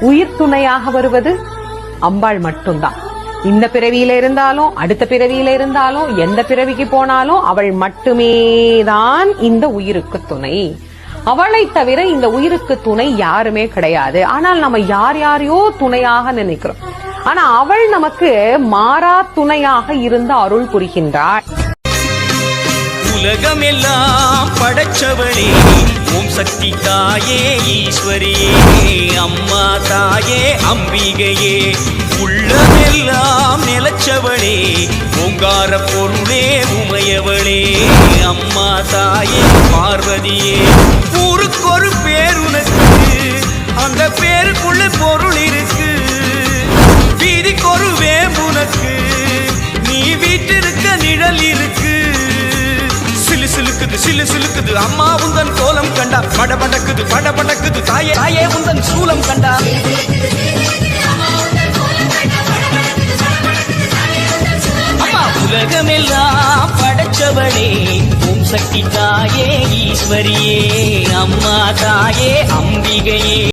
உயிர் துணையாக வருவது அம்பாள் மட்டும்தான். இந்த பிறவியில இருந்தாலும் அடுத்த பிறவியில இருந்தாலும் எந்த பிறவிக்கு போனாலும் அவள் மட்டுமே தான் இந்த உயிருக்கு துணை. அவளை தவிர இந்த உயிருக்கு துணை யாருமே கிடையாது. ஆனால் நம்ம யார் யாரையோ துணையாக நினைக்கிறோம். ஆனா அவள் நமக்கு மாறா துணையாக இருந்து அருள் புரிகின்றாள். உலகமெல்லாம் படைச்சவளே ஓம் சக்தி தாயே ஈஸ்வரியே அம்மா. தாயே அம்பிகையே. உள்ளமெல்லாம் நிலச்சவளே பொங்கார பொருளே உமையவளே. அம்மா தாயே பார்வதியே ஊருக்கொரு பேர் உனக்கு. அந்த பேருக்குள்ள பொருள் இருக்கு. வீதிக்கொரு வேம்புனக்கு நீ வீட்டிருக்க நிழல் இருக்கு. சிலு சிலுக்குது. அம்மா உந்தன் கோலம் கண்டா. படபடக்குது படபடக்குது. தாயே தாயே உந்தன் சூலம் கண்டா. அம்மா உலகமெல்லாம் படைச்சவளே. ஓம் சக்தி தாயே ஈஸ்வரியே. அம்மா தாயே அம்பிகையே.